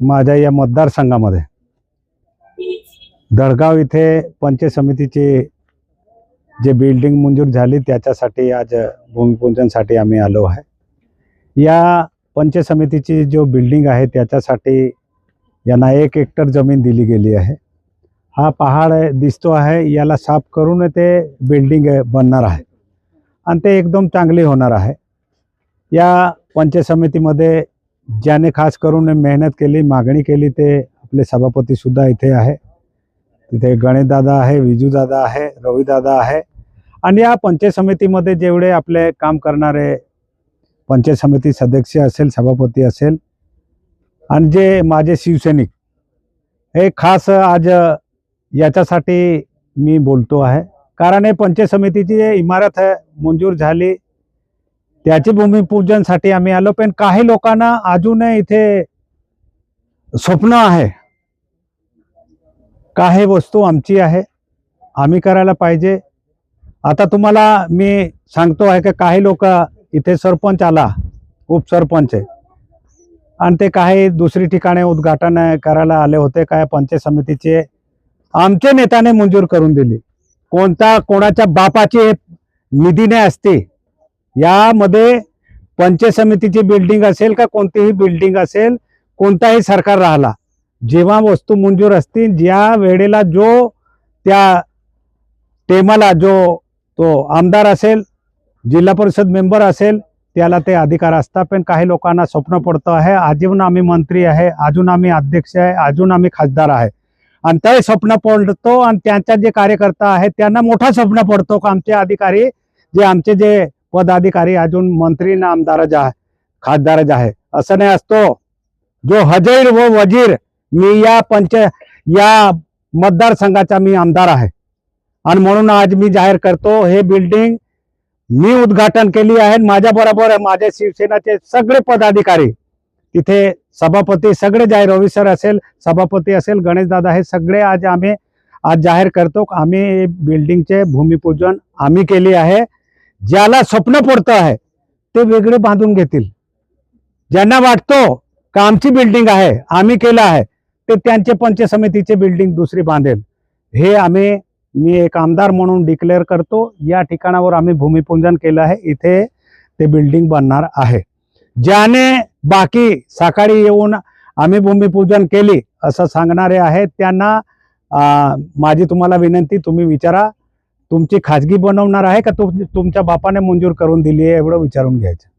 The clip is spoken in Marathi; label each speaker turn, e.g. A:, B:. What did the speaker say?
A: माझ्या या मतदारसंघामध्ये. दडगाव इथे पंचायत समितीची जे बिल्डिंग मंजूर झाली त्याच्यासाठी आज भूमिपूजनसाठी आम्ही आलो आहे. या पंचायत समितीची जो बिल्डिंग आहे त्याच्यासाठी यांना एक हेक्टर जमीन दिली गेली आहे. हा पहाड दिसतो आहे याला साफ करून ते बिल्डिंग बनणार आहे. आणि ते एकदम चांगली होणार आहे. या पंचायत समितीमध्ये ज्याने खास करून मेहनत केली मागणी केली ते आपले सभापतीसुद्धा इथे आहे. तिथे गणेशदादा आहे विजूदादा आहे रविदादा आहे. आणि या पंचायत समितीमध्ये जेवढे आपले काम करणारे पंचायत समिती सदस्य असेल सभापती असेल आणि जे माझे शिवसैनिक हे खास आज याच्यासाठी मी बोलतो आहे. कारण हे पंचायत समितीची इमारत आहे मंजूर झाली त्याची भूमिपूजनसाठी आम्ही आलो पण काही लोकांना अजूनही इथे स्वप्न आहे. काही वस्तू आमची आहे आम्ही करायला पाहिजे. आता तुम्हाला मी सांगतो आहे की काही लोक इथे सरपंच आला उपसरपंच आहे. आणि ते काही दुसरी ठिकाणी उद्घाटन करायला आले होते काय पंचायत समितीचे. आमच्या नेत्याने मंजूर करून दिली. कोणता कोणाच्या बापाची निधी नाही असते यामध्ये पंचायत समितीची बिल्डिंग असेल का कोणतीही बिल्डिंग असेल कोणताही सरकार राहिला जेव्हा वस्तू मंजूर असतील ज्या वेळेला जो त्या टेमाला जो तो आमदार असेल जिल्हा परिषद मेंबर असेल त्याला ते अधिकार असतात पण काही लोकांना स्वप्न पडतं आहे अजून आम्ही मंत्री आहे अजून आम्ही अध्यक्ष आहे अजून आम्ही खासदार आहे. आणि ते स्वप्न पडतो आणि त्यांच्या जे कार्यकर्ता आहेत त्यांना मोठा स्वप्न पडतो का आमचे अधिकारी जे आमचे जे पदाधिकारी अजून मंत्री ना आमदारच आहे खासदारच आहे. असं नाही असतो. जो हजैर व वजीर मी या पंच या मतदारसंघाचा मी आमदार आहे. आणि म्हणून आज मी जाहीर करतो हे बिल्डिंग मी उद्घाटन केली आहे. माझ्या बरोबर माझ्या शिवसेनाचे सगळे पदाधिकारी तिथे सभापती सगळे जाहीर ऑफिसर असेल सभापती असेल गणेशदादा हे सगळे आज आम्ही आज जाहीर करतो. आम्ही बिल्डिंगचे भूमिपूजन आम्ही केली आहे. ज्याला स्वप्न पडतं आहे ते वेगळे बांधून घेतील. ज्यांना वाटतो का आमची बिल्डिंग आहे आम्ही केलं आहे ते त्यांचे पंच समितीचे बिल्डिंग दुसरी बांधेल. हे आम्ही मी एक आमदार म्हणून डिक्लेअर करतो या ठिकाणावर आम्ही भूमिपूजन केलं आहे इथे ते बिल्डिंग बनणार आहे. ज्याने बाकी सकाळी येऊन आम्ही भूमिपूजन केली असं सांगणारे आहेत त्यांना माझी तुम्हाला विनंती तुम्ही विचारा. तुमची खाजगी बनवणार आहे का तुम तुमच्या बापाने मंजूर करून दिली आहे? एवढं विचारून घ्यायचं.